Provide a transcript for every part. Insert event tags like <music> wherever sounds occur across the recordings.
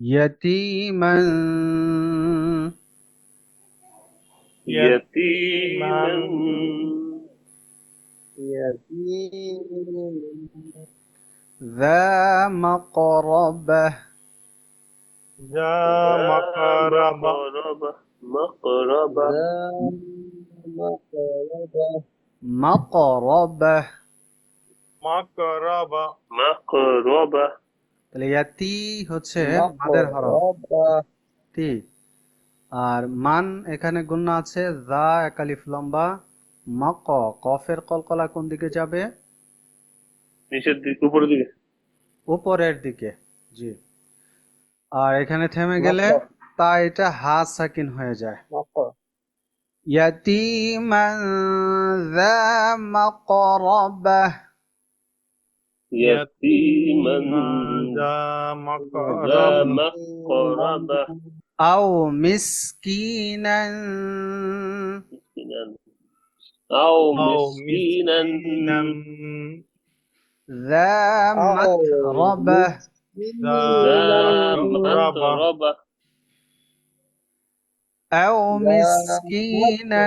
يتيما. يتيما. يتيما ذا مقربة. ذا مقربة. مقربة. مقربة ذا مقربة مقربة. مقربة. مقربة. তাহলে ইয়াতি হচ্ছে মাদের হরফ। তি। আর মান এখানে গুণ আছে দা একালিফ লম্বা মক কফের কলকলা কোন দিকে যাবে? নিচের দিকে উপরের দিকে। উপরের দিকে জি। আর এখানে থেমে গেলে তা এটা হা সাকিন হয়ে যায়। ইয়াতি মান যা মাকরাবা। يتيما ذا مقربة أو مسكينا أو مسكينا ذا مقربة ذا مقربة أو مسكينا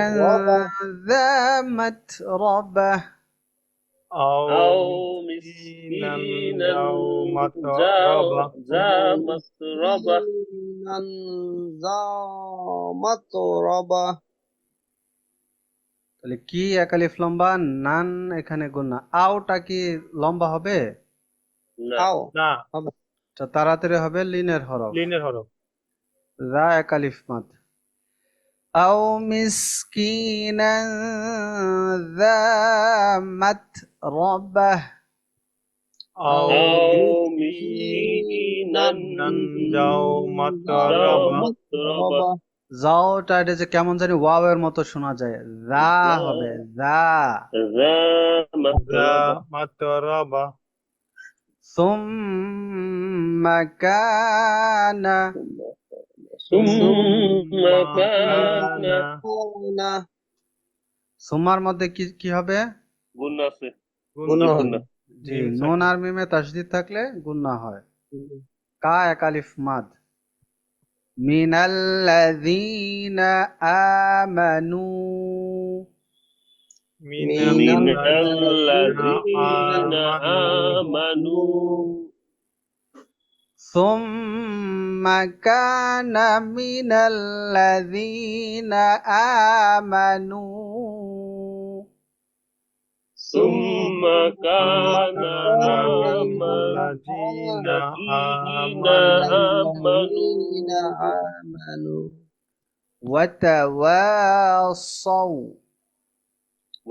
ذا متربة أو أو مسكينا مسكينا أو ذا متربة ذا مقربة مسكينا ذا متربة তাহলে কি একালিফ লম্বা নান এখানে গুণা আওটা কি লম্বা হবে نعم أو না তা তাড়াতাড়ি হবে লিনের হরফ লিনের হরফ ذا একালিফ মাদ أو مسكينا ذا متربة أو أو مسكينا مسكينا أو ذا متربة مقربة যাওটা এটা যে কেমন জানি ওয়াওয়ের মতো শোনা যায় দা হবে দা ذا ذا مقربة متربة ثم كان ثم كان كان সুমার মধ্যে কি কি হবে قلنا سي গুণা قلنا জি জিম নুন আর মিমে তাসদিদ থাকলে গুন্না হয় কা একালিফ মাদ মিনাল্লাযীনা আমানু من من الذين الذين آمنوا ثم كان من الذين آمنوا ثم كان من الذين الذين آمنوا الذين آمنوا آمنوا وتواصوا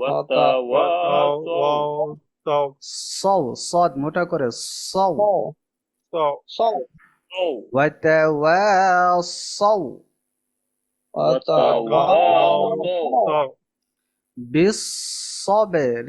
وتواصوا وتواصوا صو صاد মোটা করে صو صو وتواصوا وتواصوا بالصبر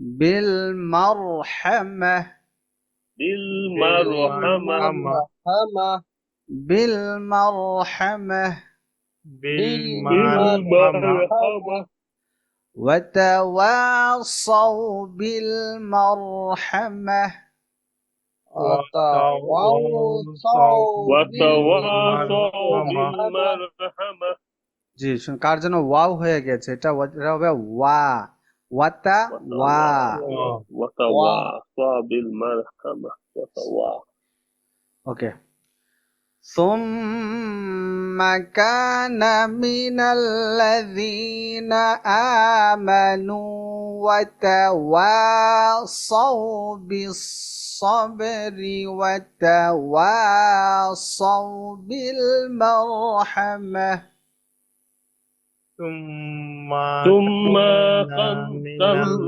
بالمرحمة بالمرحمة مرحمة بالمرحمة بالمرحمة بالمرحمة وتواصوا بالمرحمة وتواصوا وتواصوا بالمرحمة بالمرحمة জি শুন কার জন্য ওয়াও হয়ে গেছে এটা ওয়া- এটা হবে ওয়া وتواصى وتواصى بالمرحمة. وا. أوكي ثم كان من الذين آمنوا وتواصوا بالصبر وتواصوا بالمرحمة. ثم ثم كان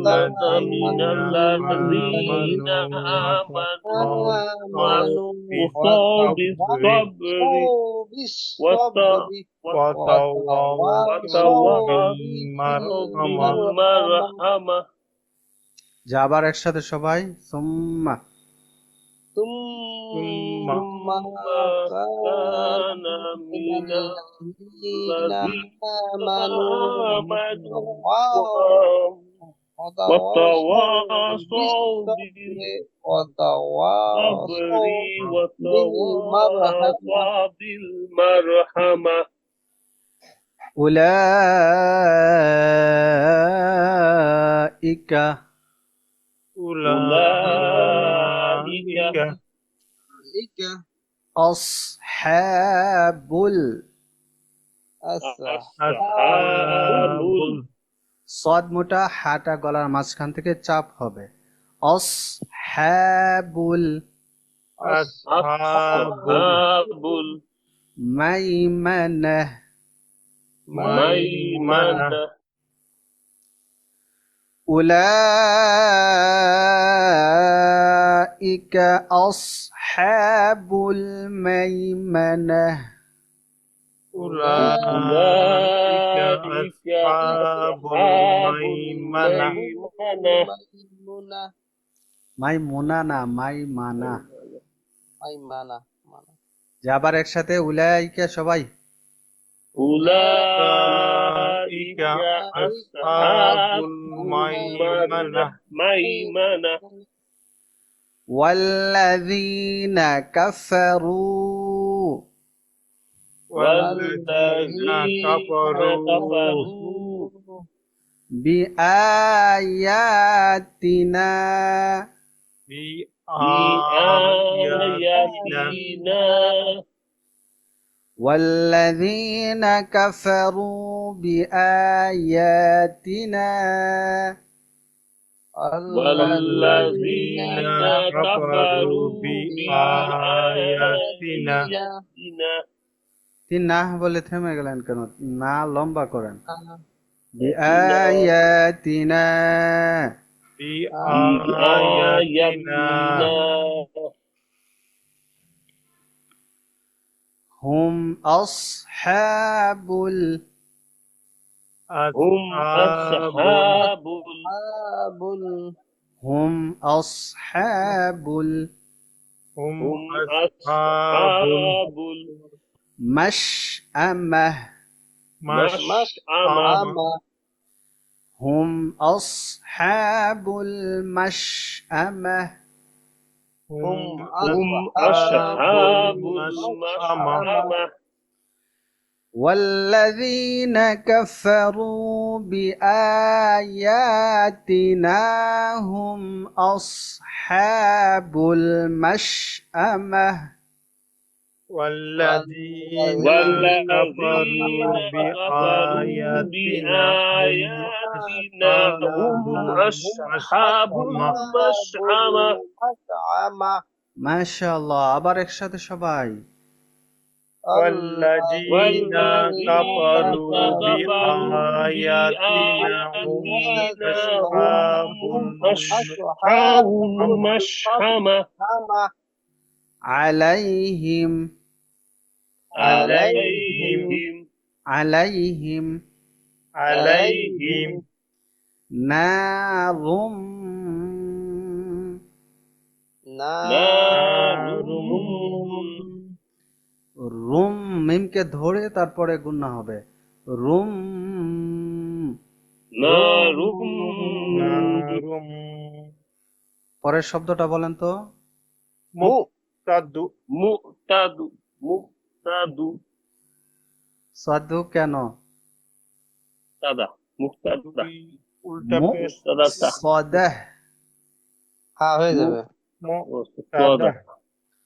كان من الذين آمنوا وتواصوا بالصبر بالصبر وتواصوا بالمرحمة بالمرحمة যা আবার একসাথে সবাই সুম্মা ثم كان من الذين آمنوا آمنوا وتواصوا وتواصوا بالصبر بالصبر وتواصوا وتواصوا بالمرحمة أولئك أولئك أولئك أصحاب ال أصحاب সদ মোটা হাটা গলার মাঝখান থেকে চাপ হবে অসহাবুল أصحاب أصحاب মাইমানাহ الميمنة أولئك أصحاب الميمنة أولئك أصحاب الميمنة ميمونة মাইমুনা না মাইমানা ميمنة যে আবার একসাথে উলাইকা সবাই أولئك أصحاب الميمنة ميمنة والذين كفروا. والذين كفروا. بآياتنا. بآياتنا. بآياتنا والذين كفروا بآياتنا. والذين كفروا بآياتنا بآياتنا তিন না বলে থেমে গেলেন কেন না লম্বা করেন بآياتنا بآياتنا هم أصحاب ال هم أصحاب أصحاب أصحاب هم أصحاب ال هم هم أصحاب المشأمة أما هم أصحاب المشأمة. هم أصحاب المشأمة. والذين كفروا بآياتنا هم أصحاب المشأمة. والذين كفروا بآياتنا هم أصحاب المشأمة. ما شاء الله. أبارك شاد شباي والذين كفروا بآياتنا هم أصحاب المشأمة عليهم عليهم عليهم عليهم نار نار রুম মিমকে ধরে তারপরে গুন্না হবে। রুম পরের শব্দটা বলেন তো। সাধু কেন? দাদা উল্টা হ্যাঁ হয়ে যাবে।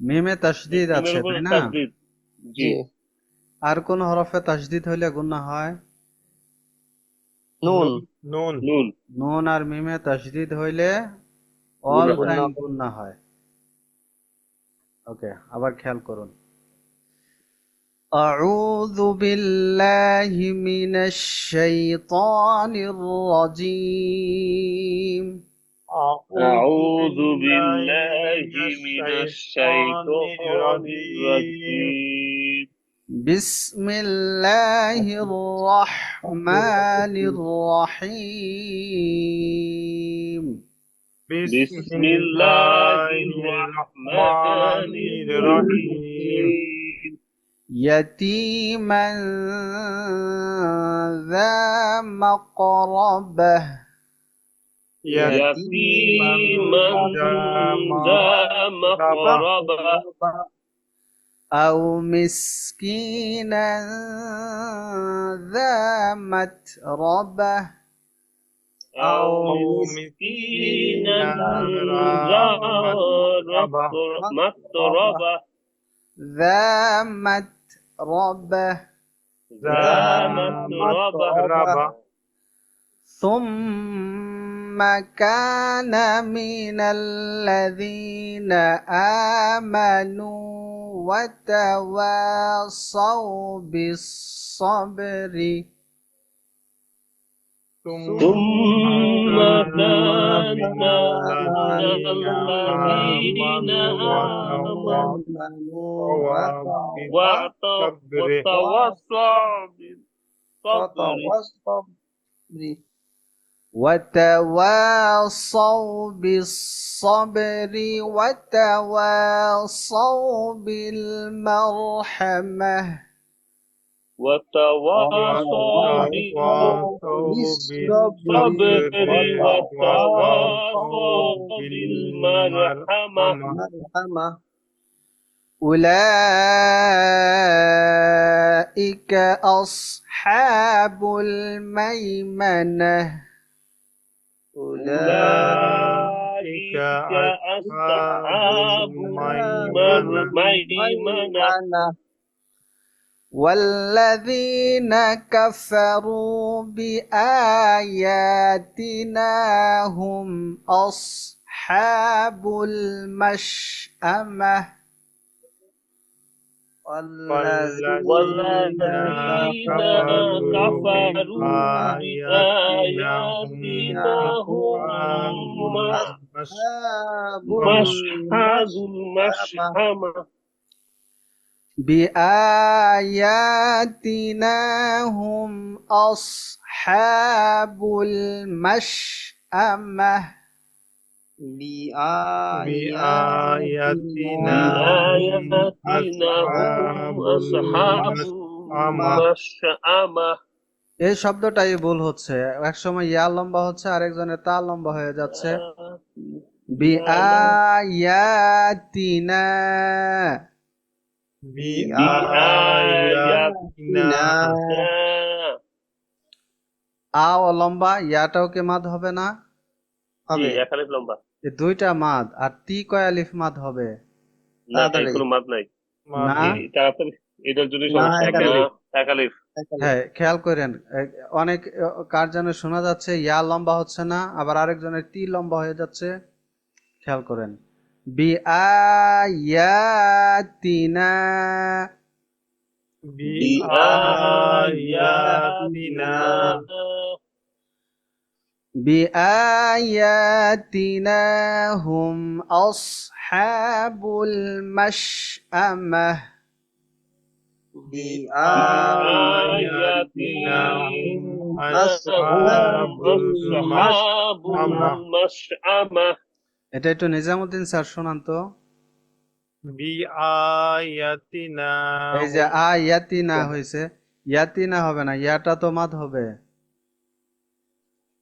মিমে তাসদিদ আছে এর উপরে তাই না তাসদিদ। জি জি আর কোন হরফে তাসদিদ হইলে গুণনা হয় নুন নুন নুন নুন আর মিমে তাসদিদ হইলে অল গুণনা টাইম হয়। গুণনা হয় ওকে আবার খেয়াল করুন أعوذ بالله من الشيطان الرجيم أعوذ بالله من الشيطان الرجيم. بسم الله الرحمن الرحيم. بسم الله الرحمن الرحيم. يتيما ذا مقربة. يتيما ذا مقربة أو مسكينا ذا متربة أو مسكينا ذا مقربة ذا متربة ذا مقربة ثم كان من الذين آمنوا وتواصوا بالصبر. ثم كان من الذين آمنوا وتواصوا بالصبر. وتواصوا بالصبر وتواصوا بالمرحمة. وتواصوا بالصبر وتواصوا بالمرحمة. مرحمة أولئك أصحاب الميمنة. أولئك أصحاب الميمنة. والذين كفروا بآياتنا هم أصحاب المشأمة. والذين كفروا بآياتنا هم مشهد المشحمة. بآياتنا هم أصحاب المشأمة. بآياتنا بآياتنا هم أصحاب المشأمة এই শব্দটাই ভুল হচ্ছে এক সময় ইয়া লম্বা হচ্ছে আরেকজনের তা লম্বা হয়ে যাচ্ছে বিআয়াতিনা بآياتنا আও লম্বা ইয়াটাও কি মাদ হবে না জি এক আলিফ লম্বা যে দুইটা মাদ আর তি কয় আলিফ মাদ হবে? না তাই কোনো মাদ নাই। না? এটার জন্য একালিফ হ্যাঁ খেয়াল করেন অনেক কার যেন শোনা যাচ্ছে ইয়া লম্বা হচ্ছে না আবার আরেকজনের তি লম্বা হয়ে যাচ্ছে। খেয়াল করেন। বি আয়াতিনা বি আয়াতিনা بآياتنا هم أصحاب المشأمة بآياتنا هم أصحاب أصحاب المشأمة এটা একটু নিজামুদ্দিন স্যার শোনান তো বিআয়াতিনা এই যে আ ইয়াতিনা হয়েছে ইয়াতিনা হবে না ইয়াটা তো মাদ হবে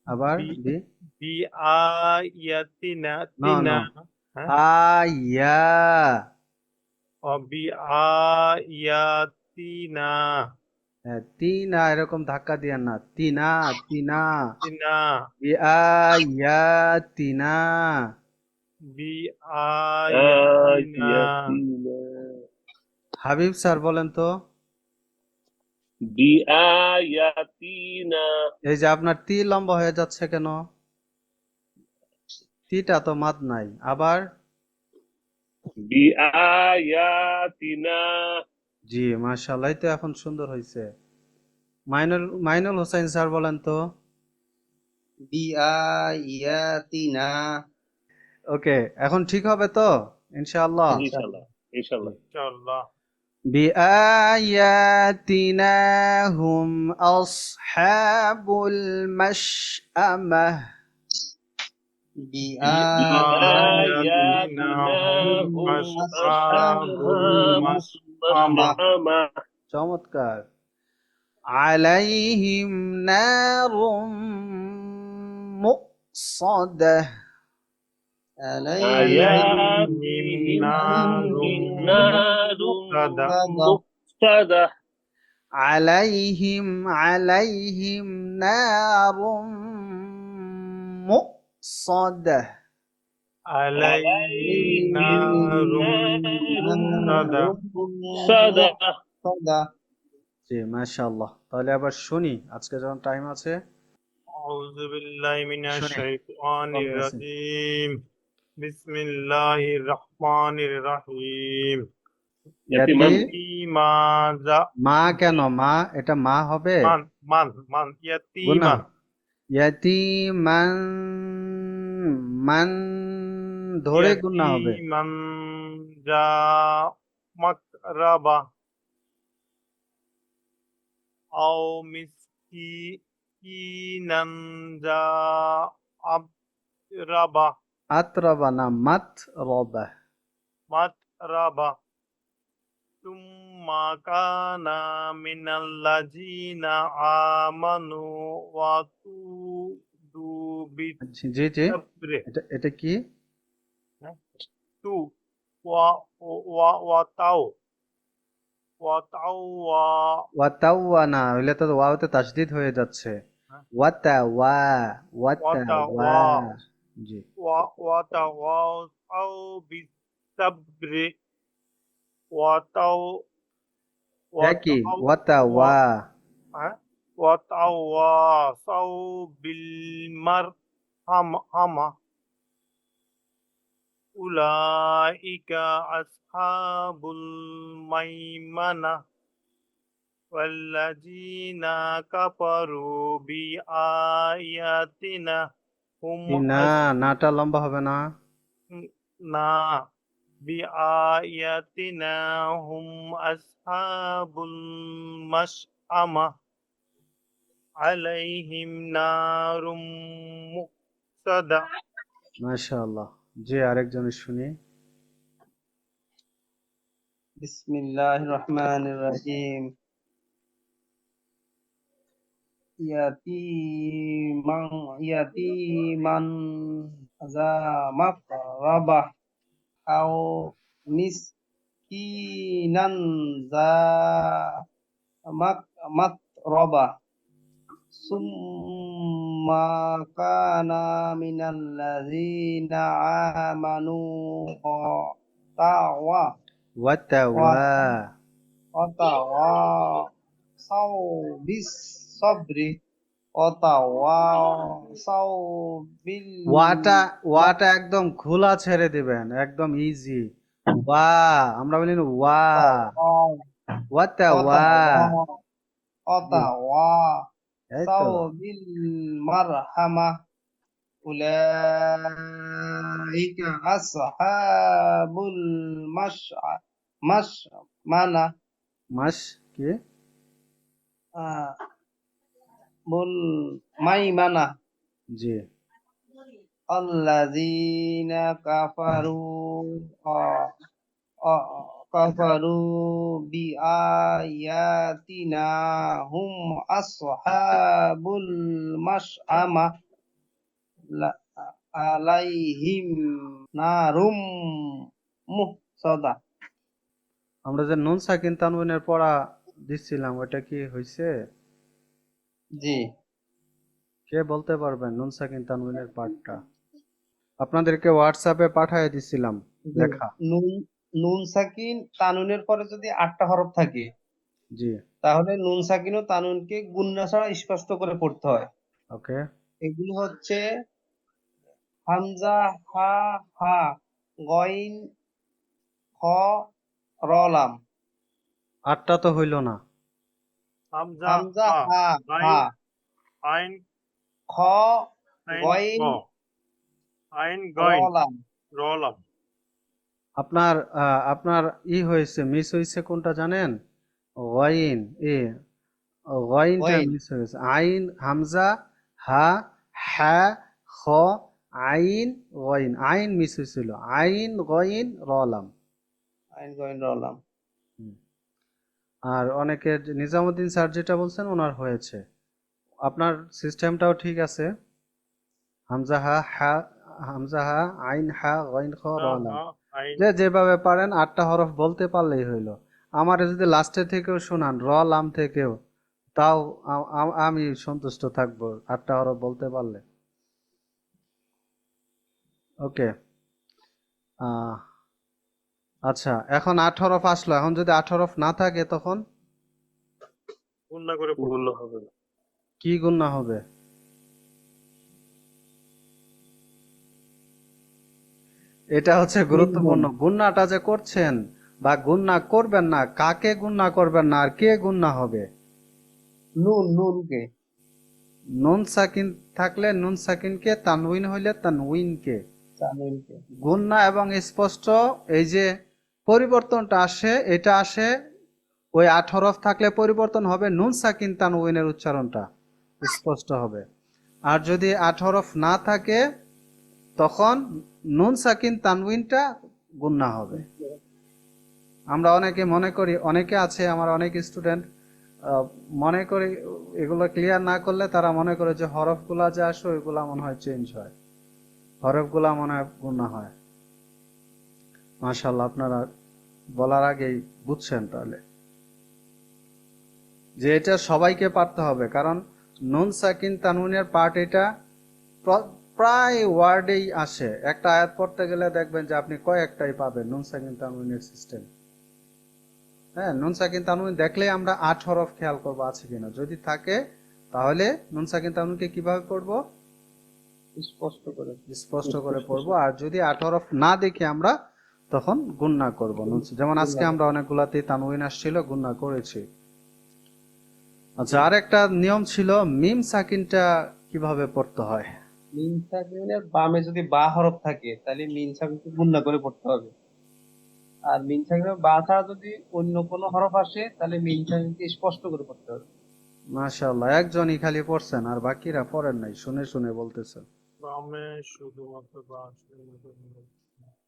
আবার বি- বি তিনা আয়া। বিআয়াতিনা হ্যাঁ, তিনা এরকম ধাক্কা দিয়ে না। তিনা তিনা। তিনা। বিআয়াতিনা আয়াতিনা। হাবিব স্যার বলেন তো। এই যে আপনার তি লম্বা হয়ে যাচ্ছে কেন? তিটা তো মাদ নাই। আবার? জি মাশাআল্লাহ তো এখন সুন্দর হয়েছে মাইনুল মাইনুল হোসেন স্যার বলেন তো? বিআয়াতিনা ওকে এখন ঠিক হবে তো? ইনশাআল্লাহ। ইনশাআল্লাহ ইনশাআল্লাহ। ইনশাআল্লাহ। بآياتنا هم أصحاب المشأمة بآياتنا هم أصحاب المشأمة চমৎকার عليهم نار مؤصدة آياتهم نار مقتدة عليهم عليهم نار مؤصدة علينا رمضة صدى সদা জি মাশাআল্লাহ তাহলে আবার শুনি আজকে যখন টাইম আছে أعوذ بالله من شنو؟ الشيطان تفضل يا الرجيم بسم الله الرحمن الرحيم يتيما ইয়াতি ماذا মা কেন? মা এটা মা হবে? মান মান ধরে গুণা হবে। মান যা মাকরাবা না মাত রবা মাত রবা ثم كان من الذين آمنوا وتودوا জি জি জি بالصبر এটা এটা কি تو و و وتو وتو ওয়াতাওয়া না হইলে তো ওয়াওতে তাসদিদ হয়ে যাচ্ছে হ্যাঁ। ওয়াতাওয়া ওয়াতাওয়া ওয়াতাওয়া। জি وتواصوا بالصبر وتو একই ওয়াতাওয়া وتواصوا بالمرحمة أولئك أصحاب الميمنة والذين كفروا بآياتنا هم না নাটা লম্বা হবে না না بآياتنا هم أصحاب المشأمة عليهم نار مقصدة মাশাআল্লাহ জি আরেকজনের শুনি বিসমিল্লাহির রহমানির রহিম ইয়াতিমান ইয়াতিমান যা মাকরাবা আও au mis ki za mak mat roba summa kana minan ladzina amanu tawa watawa. Watawa sau bis sabri. <laughs> What a একদম খোলা ছেড়ে দিবেন একদম ইজি ওয়া আমরা বলি ওয়া। ওয়াটা ওয়া ওয়াটা ওয়া সাউবিল মারহামা। উলাইকা আসহাবুল মাশ মাশ মানা। মাস কে? মূল মাইমানা। জি। আল্লাযীনা কাফারু কাফারু বিআয়াতিনা হুম আসহাবুল মাশআমা। আলাইহিম নারুম মুহসাদা আমরা যে নুন সাকিন তানবিনের পড়া দিছিলাম ওটা কি হইছে? জি। কে বলতে পারবেন নুন সাকিন তানবিনের পাঠটা আপনাদেরকে হোয়াটসঅ্যাপে পাঠিয়ে দিছিলাম লেখা। নুন নুন সাকিন তানুনের পরে যদি আটটা হরফ থাকে জি। তাহলে নুন সাকিন ও তানুনকে গুন্না ছাড়া স্পষ্ট করে পড়তে হয়। ওকে। এগুলো হচ্ছে হামজা হা হা গইন খ রলাম আটটা তো হইল না। হামজা হামজা হা হা আইন, খ গইন আইন গইন রলাম রলাম আপনার আপনার ই হয়েছে মিস হয়েছে কোনটা জানেন? গইন এ গইনটা মিস হয়েছে আইন হামজা হা হা খ আইন গইন আইন মিস হয়েছিল। আইন গইন রলাম আইন গইন রলাম আর অনেকে নিজামুদ্দিন স্যার যেটা বলছেন ওনার হয়েছে। আপনার সিস্টেমটাও ঠিক আছে। হামজা হা হা হামজা হা আইন হা গইন খ যে যেভাবে পারেন আটটা হরফ বলতে পারলেই হইল। আমার যদি লাস্টে থেকেও শোনান র লাম থেকেও তাও আমি সন্তুষ্ট থাকব আটটা হরফ বলতে পারলে। ওকে। আচ্ছা এখন আট হরফ আসলো এখন যদি আট হরফ না থাকে তখন? গুণনা করে পড়ুন গুণ হবে। না। কি গুণা হবে? এটা হচ্ছে গুরুত্বপূর্ণ। গুণাটা যে করছেন বা গুণা করবেন না কাকে গুণা করবেন না আর কে গুণা হবে? নুন নুনকে। নুন সাকিন থাকলে নুন সাকিনকে তানউইন হইলে তানউইনকে। তানুনকে গুণা এবং স্পষ্ট এই যে পরিবর্তনটা আসে, এটা আসে, ওই আট হরফ থাকলে পরিবর্তন হবে, নুন সাকিন তানউইনের উচ্চারণটা স্পষ্ট হবে। আর যদি আট হরফ না থাকে, তখন নুন সাকিন তানউইনটা গুণা হবে। আমরা অনেকে মনে করি, অনেকে আছে, আমার অনেক স্টুডেন্ট মনে করি এগুলো ক্লিয়ার না করলে তারা মনে করে যে হরফগুলা যে আসে, ওইগুলা মনে হয় চেঞ্জ হয়। হরফগুলা মনে হয় গুণা হয়। মাশাল্লাহ আপনারা বলার আগেই বুঝছেন তাহলে। যে এটা সবাইকে পারতে হবে কারণ নুন সাকিন তানুনের পার্ট এটা প্রায় ওয়ার্ডেই আসে। একটা আয়াত পড়তে গেলে দেখবেন যে আপনি কয়েকটাই পাবেন নুন সাকিন তানুনের সিস্টেম হ্যাঁ নুন সাকিন তানুন দেখলেই আমরা আট হরফ খেয়াল করব আছে কিনা। যদি থাকে তাহলে নুন সাকিন তানুনকে কীভাবে পড়ব? স্পষ্ট করে। স্পষ্ট করে পড়ব। আর যদি আট হরফ না দেখি আমরা তখন গুণনা করব। যেমন আজকে আমরা অনেকগুলাতেই তানউইন আসছিল গুণনা করেছি। আচ্ছা আর একটা নিয়ম ছিল মিম সাকিনটা কীভাবে পড়তে হয়? মিন সাকিনের বামে যদি বা হরফ থাকে তাহলে মিন সাকিনকে গুণনা করে পড়তে হবে। আর মিন সাকিনের বা ছাড়া যদি অন্য কোনো হরফ আসে তাহলে মিন সাকিনকে স্পষ্ট করে পড়তে হবে। মাশাআল্লাহ একজনই খালি পড়ছেন আর বাকিরা পড়েন নাই শুনে শুনে বলতেছেন বামে শুধুমাত্র বা শুধুমাত্র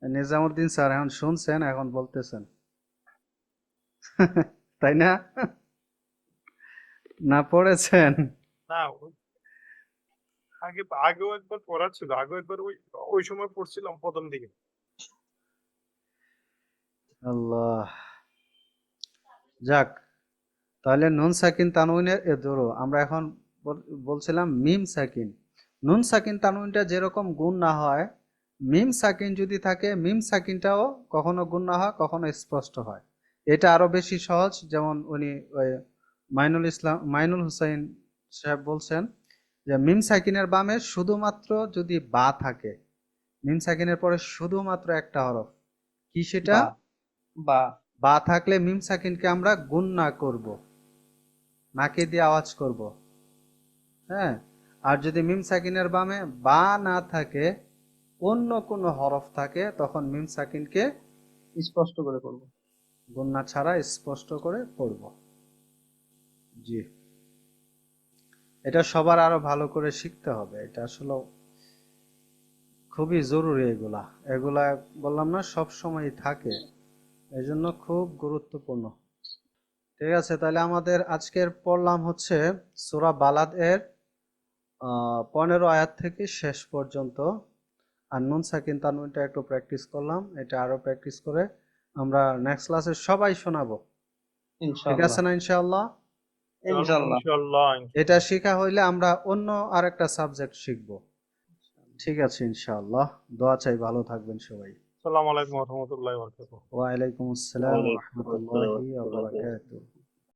নিজামুদ্দিন স্যার এখন শুনছেন এখন বলতেছেন। <laughs> তাই না? না পড়েছেন? না আগে আগেও একবার পড়া ছিল আগেও একবার ওই ওই সময় পড়ছিলাম প্রথম দিকে। আল্লাহ। যাক তাহলে নুন সাকিন তানউইনের এ ধরো আমরা এখন বল- বলছিলাম মিম সাকিন। নুন সাকিন তানউইনটা যেরকম গুণ না হয় মিম সাকিন যদি থাকে মিম সাকিনটাও কখনো গুণ না হয় কখনো স্পষ্ট হয়। এটা আরও বেশি সহজ যেমন উনি ওই মাইনুল ইসলাম মাইনুল হুসাইন সাহেব বলছেন যে মিম সাকিনের বামে শুধুমাত্র যদি বা থাকে মিম সাকিনের পরে শুধুমাত্র একটা হরফ কি সেটা? বা- বা। বা থাকলে মিম সাকিনকে আমরা গুণনা করব নাকে দিয়ে আওয়াজ করব। হ্যাঁ? আর যদি মিম সাকিনের বামে বা না থাকে অন্য কোনো হরফ থাকে, তখন মিম সাকিনকে স্পষ্ট করে পড়ব। গুণনা ছাড়া স্পষ্ট করে পড়ব। জি। এটা সবার আরও ভালো করে শিখতে হবে। এটা আসলে খুবই জরুরি এগুলা। এগুলা বললাম না, সব সময় থাকে। এই জন্য খুব গুরুত্বপূর্ণ। ঠিক আছে, তাহলে আমাদের আজকের পড়লাম হচ্ছে সূরা বালাদ এর পনেরো আয়াত থেকে শেষ পর্যন্ত। আর নুন সাকিন তানবিনটা একটু প্র্যাকটিস করলাম এটা আরও প্র্যাকটিস করে আমরা নেক্সট ক্লাসে সবাই শোনাবো। ঠিক আছে না ইনশাআল্লাহ? এটা শেখা হইলে আমরা অন্য আরেকটা সাবজেক্ট শিখব। ঠিক আছে ইনশাআল্লাহ। দোয়া চাই ভালো থাকবেন সবাই। আসসালামু আলাইকুম ওয়া রাহমাতুল্লাহি ওয়া বারাকাতুহু। ওয়ালাইকুম আসসালাম ওয়ালাইকুম রহমতুল্লাহি। ওয়া বারাকাতুহু।